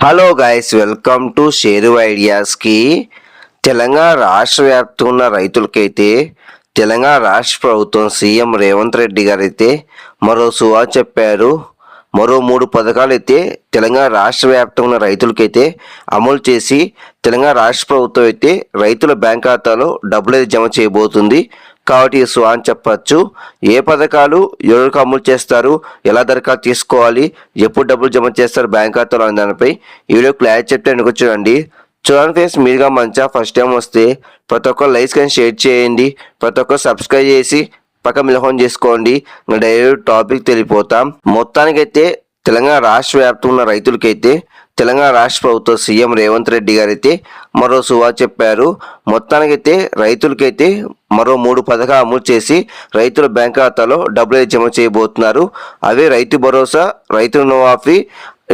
Hello guys welcome to Sheru ఐడియాస్కి Telangana రాష్ట్ర వ్యాప్తంగా ఉన్న రైతులకైతే తెలంగాణ రాష్ట్ర ప్రభుత్వం సీఎం రేవంత్ రెడ్డి గారు అయితే మరో సువా చెప్పారు. మరో మూడు పథకాలు అయితే తెలంగాణ రాష్ట్ర వ్యాప్తంగా ఉన్న రైతులకైతే అమలు చేసి తెలంగాణ రాష్ట్ర ప్రభుత్వం అయితే రైతుల బ్యాంక్ ఖాతాలో డబ్బులు అయితే జమ చేయబోతుంది. కాబట్టి సో అని చెప్పచ్చు. ఏ పథకాలు ఎవరికి అమలు చేస్తారు ఎలా దరఖాస్తు తీసుకోవాలి ఎప్పుడు డబ్బులు జమ చేస్తారు బ్యాంక్ ఖాతాలో అనే దానిపై ఈ వీడియో క్లారిటీ చెప్తే వెనక చూడండి. చూడండి ఫ్రెండ్స్ మీరుగా మంచిగా ఫస్ట్ టైం వస్తే ప్రతి ఒక్కరు లైక్స్ కానీ షేర్ చేయండి. ప్రతి ఒక్కరు సబ్స్క్రైబ్ చేసి పక్క మిలహోన్ చేసుకోండి. డైరెక్ట్ టాపిక్ తెలిపోతాం మొత్తానికైతే తెలంగాణ రాష్ట్ర వ్యాప్తంగా ఉన్న రైతులకైతే తెలంగాణ రాష్ట్ర ప్రభుత్వ సీఎం రేవంత్ రెడ్డి గారైతే మరో సువా చెప్పారు. మొత్తానికైతే రైతులకైతే మరో మూడు పథకాలు అమలు చేసి రైతుల బ్యాంక్ ఖాతాలో డబ్బులు జమ చేయబోతున్నారు. అవే రైతు భరోసా రైతు రుణమాఫీ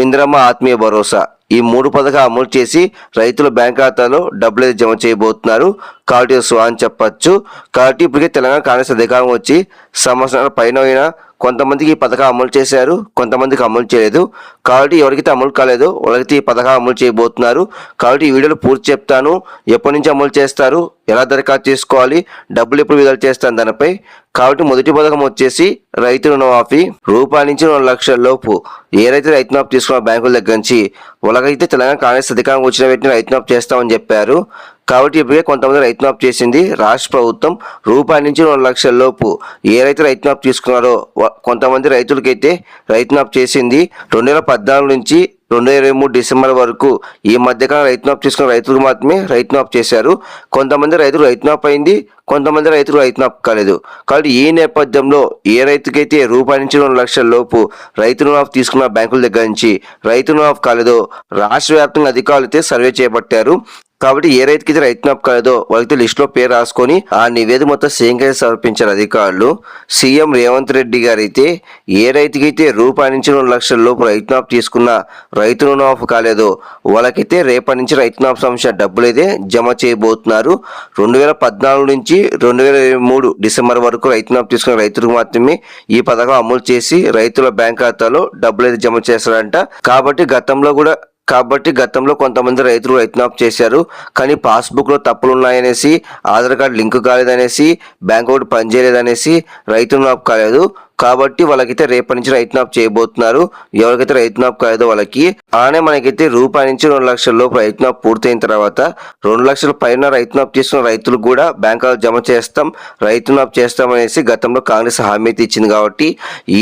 ఇందిరమ్మ ఆత్మీయ భరోసా. ఈ మూడు పథకాలు అమలు చేసి రైతుల బ్యాంక్ ఖాతాలో డబ్బులు అయితే జమ చేయబోతున్నారు. కాబట్టి సువా అని చెప్పచ్చు. కాబట్టి ఇప్పటికే తెలంగాణ కాంగ్రెస్ అధికారం వచ్చి సంవత్సరాల పైన అయినా కొంతమందికి ఈ పథకం అమలు చేశారు కొంతమందికి అమలు చేయలేదు. కాబట్టి ఎవరికైతే అమలు కాలేదు వాళ్ళకైతే ఈ పథకం అమలు చేయబోతున్నారు. కాబట్టి ఈ వీడియోలో పూర్తి చెప్తాను. ఎప్పటి నుంచి అమలు చేస్తారు ఎలా దరఖాస్తు చేసుకోవాలి డబ్బులు ఎప్పుడు విడుదల చేస్తాను దానిపై. కాబట్టి మొదటి పథకం వచ్చేసి రైతు రుణమాఫీ. రూపాయి నుంచి రెండు లక్షల లోపు ఏ రైతు రైతు మాఫ్ తీసుకున్న బ్యాంకుల దగ్గర నుంచి అలాగైతే తెలంగాణ కాంగ్రెస్ అధికారం వచ్చిన వ్యక్తిని రైతునాప్ చేస్తామని చెప్పారు. కాబట్టి ఇప్పటికే కొంతమంది రైతు చేసింది రాష్ట్ర ప్రభుత్వం. రూపాయి నుంచి రెండు లక్షల లోపు ఏ రైతు రైతు తీసుకున్నారో కొంతమంది రైతులకైతే రైతు చేసింది రెండు వేల పద్నాలుగు నుంచి రెండు ఇరవై మూడు డిసెంబర్ వరకు ఈ మధ్యకాలం రైతు మాఫ్ తీసుకున్న రైతులకు మాత్రమే రైతు మాఫ్ చేశారు. కొంతమంది రైతులు రైతు మాఫ్ అయింది కొంతమంది రైతులు రైతు మాఫ్ కాలేదు. కాబట్టి ఈ నేపథ్యంలో ఏ రైతుకైతే రూపాయి నుంచి రెండు లక్షల లోపు రైతు ఆఫ్ తీసుకున్న బ్యాంకుల దగ్గర నుంచి రైతు రుణమాఫ్ కాలేదో రాష్ట్ర వ్యాప్తంగా అధికారులు సర్వే చేపట్టారు. కాబట్టి ఏ రైతుకైతే రైతు మ్యాప్ కాలేదో వాళ్ళకి లిస్ట్లో పేరు రాసుకొని ఆ నివేదిక మొత్తం సీఎం సమర్పించారు అధికారులు. సీఎం రేవంత్ రెడ్డి గారైతే ఏ రైతుకైతే రూపాయి నుంచి రెండు లక్షల లోపు రైతు మ్యాప్ తీసుకున్న రైతు రుణమాఫ్ కాలేదో వాళ్ళకైతే రేపటి నుంచి రైతు మ్యాప్ సంబంధించిన డబ్బులు అయితే జమ చేయబోతున్నారు. రెండు వేల పద్నాలుగు నుంచి రెండు వేల ఇరవై మూడు డిసెంబర్ వరకు రైతు మ్యాప్ తీసుకున్న రైతులకు మాత్రమే ఈ పథకం అమలు చేసి రైతుల బ్యాంక్ ఖాతాలో డబ్బులు అయితే జమ చేస్తారంట. కాబట్టి గతంలో కూడా కాబట్టి గతంలో కొంతమంది రైతులు రైతు చేశారు కానీ పాస్బుక్లో తప్పులు ఉన్నాయనేసి ఆధార్ కార్డు లింక్ కాలేదనేసి బ్యాంక్ ఒకటి పనిచేయలేదనేసి రైతు మాఫ్ కాలేదు. కాబట్టి వాళ్ళకైతే రేపటి నుంచి రైతు నాప్ చేయబోతున్నారు. ఎవరికైతే రైతు నాప్ కాలేదో వాళ్ళకి అలానే మనకైతే రూపాయి నుంచి రెండు లక్షల లోపు రైతు నాప్ పూర్తయిన తర్వాత రెండు లక్షల పైన రైతు నాప్ చేసిన రైతులు కూడా బ్యాంకులో జమ చేస్తాం. రైతు నాప్ చేస్తాం అనేసి గతంలో కాంగ్రెస్ హామీ అయితే ఇచ్చింది కాబట్టి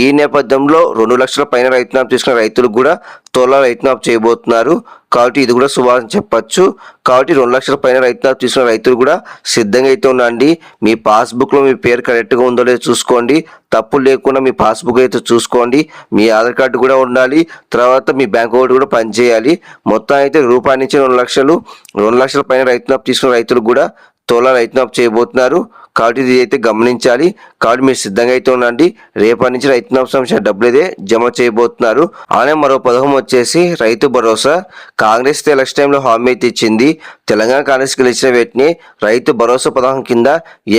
ఈ నేపథ్యంలో రెండు లక్షల పైన రైతు నాప్ తీసుకున్న రైతులు కూడా తోలా రైతు నాప్ చేయబోతున్నారు. కాబట్టి ఇది కూడా శుభాన్ని చెప్పచ్చు. కాబట్టి రెండు లక్షల పైన రైతు తీసుకున్న రైతులు కూడా సిద్ధంగా అయితే ఉండండి. మీ పాస్బుక్లో మీ పేరు కరెక్ట్గా ఉందో లేదో చూసుకోండి. తప్పులు లేకుండా మీ పాస్బుక్ అయితే చూసుకోండి. మీ ఆధార్ కార్డు కూడా ఉండాలి. తర్వాత మీ బ్యాంక్ అకౌంట్ కూడా పనిచేయాలి. మొత్తం అయితే రూపాయి నుంచి రెండు లక్షలు రెండు లక్షల పైన రైతు తీసుకున్న రైతులు కూడా తోలా రైతు చేయబోతున్నారు. కాబట్టి ఇది అయితే గమనించాలి. కాబట్టి మీరు సిద్ధంగా అయితే ఉండండి. రేపటి నుంచి రైతు మాఫ్ డబ్బులు అయితే జమ చేయబోతున్నారు. అలానే మరో పథకం వచ్చేసి రైతు భరోసా. కాంగ్రెస్ ఎలక్షన్ టైంలో హామీ అయితే ఇచ్చింది. తెలంగాణ కాంగ్రెస్ గెలిచిన వీటిని రైతు భరోసా పథకం కింద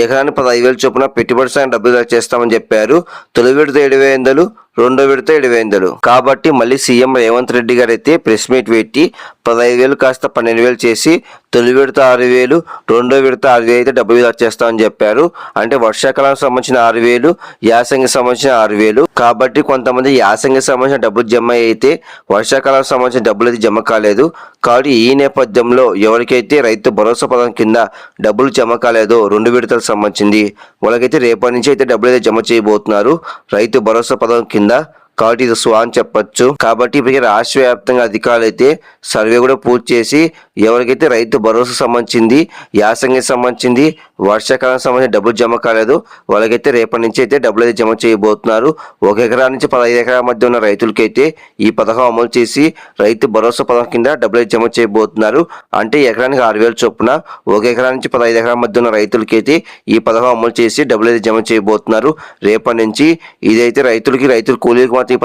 ఎకరానికి పదహైదు వేల చొప్పున పెట్టుబడి సాయం డబ్బులు చేస్తామని చెప్పారు. తొలి విడత ఏడు వందలు రెండో విడత ఏడు వందలు కాబట్టి మళ్ళీ సీఎం రేవంత్ రెడ్డి గారు అయితే ప్రెస్ మీట్ పెట్టి పదహైదు వేలు కాస్త పన్నెండు వేలు చేసి తొలి విడత ఆరు వేలు రెండో విడత ఆరు వేలు అయితే డబ్బులు చేస్తామని చెప్పారు. అంటే వర్షాకాలానికి సంబంధించిన ఆరు వేలు యాసంగి సంబంధించిన ఆరు వేలు. కాబట్టి కొంతమంది యాసంగి సంబంధించిన డబ్బులు జమ అయితే వర్షాకాలం సంబంధించిన డబ్బులు అయితే జమ కాలేదు. కాబట్టి ఈ నేపథ్యంలో ఎవరికైతే రైతు భరోసా పథకం కింద డబ్బులు జమ కాలేదో రెండు విడతలకు సంబంధించింది వాళ్ళకైతే రేపటి నుంచి అయితే డబ్బులు అయితే జమ చేయబోతున్నారు. రైతు భరోసా పథకం కింద కాబట్టి ఇది స్వా అని చెప్పొచ్చు. కాబట్టి ఇప్పటికే రాష్ట్ర వ్యాప్తంగా అధికారులు అయితే సర్వే కూడా పూర్తి చేసి ఎవరికైతే రైతు భరోసా సంబంధించింది యాసంగికి సంబంధించింది వర్షాకాలం సంబంధించిన డబ్బులు జమ కాలేదు వాళ్ళకైతే రేపటి నుంచి అయితే డబ్బులు అయితే జమ చేయబోతున్నారు. ఒక ఎకరా నుంచి పదహైదు ఎకరాల మధ్య ఉన్న రైతులకైతే ఈ పథకం అమలు చేసి రైతు భరోసా పథకం కింద డబ్బులు అయితే జమ చేయబోతున్నారు. అంటే ఎకరానికి ఆరు వేల చొప్పున ఒక ఎకరా నుంచి పదహైదు ఎకరాల మధ్య ఉన్న రైతులకైతే ఈ పథకం అమలు చేసి డబ్బులు అయితే జమ చేయబోతున్నారు. రేపటి నుంచి ఇదైతే రైతులకి రైతులు కూలీలకు మాత్రం ఈ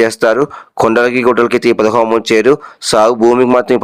చేస్తారు. కొండలకి గుట్టలకి అయితే ఈ అమలు చేయరు. సాగు భూమికి మాత్రం ఈ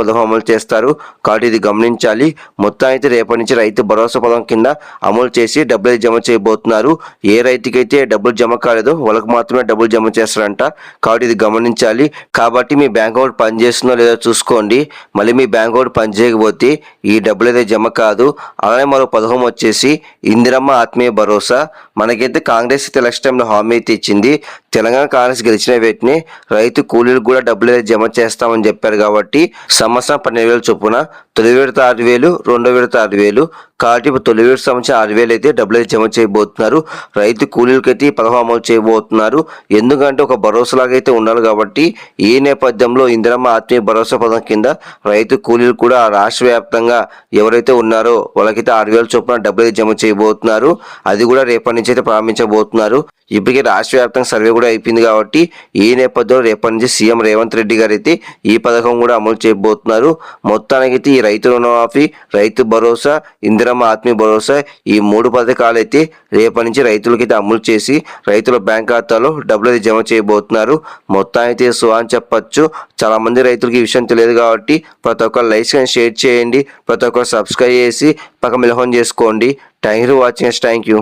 చేస్తారు. కాబట్టి ఇది గమనించాలి. మొత్తం అయితే రేపటి నుంచి రైతు భరోసా పథకం కింద అమలు చేసి డబ్బులు అయితే జమ చేయబోతున్నారు. ఏ రైతుకైతే డబ్బులు జమ కాలేదో వాళ్ళకి మాత్రమే డబ్బులు జమ చేస్తారంట. కాబట్టి ఇది గమనించాలి. కాబట్టి మీ బ్యాంక్ అకౌంట్ పనిచేస్తుందో లేదో చూసుకోండి. మళ్ళీ మీ బ్యాంక్ అకౌంట్ పనిచేయకపోతే ఈ డబ్బులు అయితే జమ కాదు. అలానే మరో పథకం వచ్చేసి ఇందిరమ్మ ఆత్మీయ భరోసా. మనకైతే కాంగ్రెస్ అయితే ఎలక్షన్ టైంలో హామీ అయితే ఇచ్చింది. తెలంగాణ కాంగ్రెస్ గెలిచిన వీటిని రైతు కూలీలకు కూడా డబ్బులు అయితే జమ చేస్తామని చెప్పారు కాబట్టి సంవత్సరం పన్నెండు వేల చొప్పున తొలి విడత ఆరు వేలు రెండో విడత ఆరు వేలు. కాబట్టి ఇప్పుడు తొలి విడత సంబంధించి ఆరు వేలు అయితే డబ్బులు అయితే జమ చేయబోతున్నారు. రైతు కూలీలకైతే పథకం అమలు చేయబోతున్నారు. ఎందుకంటే ఒక భరోసా లాగా అయితే ఉండాలి కాబట్టి ఈ నేపథ్యంలో ఇందిరమ్మ ఆత్మీయ భరోసా పథకం కింద రైతు కూలీలు కూడా రాష్ట్ర వ్యాప్తంగా ఎవరైతే ఉన్నారో వాళ్ళకైతే ఆరు వేల చొప్పున డబ్బులు అయితే జమ చేయబోతున్నారు. అది కూడా రేపటి నుంచి అయితే ప్రారంభించబోతున్నారు. ఇప్పటికే రాష్ట్ర వ్యాప్తంగా సర్వే కూడా అయిపోయింది కాబట్టి ఈ నేపథ్యంలో రేపటి నుంచి సీఎం రేవంత్ రెడ్డి గారు అయితే ఈ పథకం కూడా అమలు చేయబోతున్నారు. మొత్తానికైతే ఈ రైతు రుణమాఫీ రైతు భరోసా ఇందిరమ్మ ఆత్మీయ భరోసా ఈ మూడు పథకాలు అయితే రేపటి నుంచి రైతులకైతే అమలు చేసి రైతుల బ్యాంక్ ఖాతాలో డబ్బులు అయితే జమ చేయబోతున్నారు. మొత్తం అయితే సో అని చెప్పచ్చు. చాలా మంది రైతులకి ఈ విషయం తెలియదు కాబట్టి ప్రతి ఒక్కరు లైక్స్ కానీ షేర్ చేయండి ప్రతి ఒక్కరు సబ్స్క్రైబ్ చేసి పక్క మిలహం చేసుకోండి. Thank you watching thank you.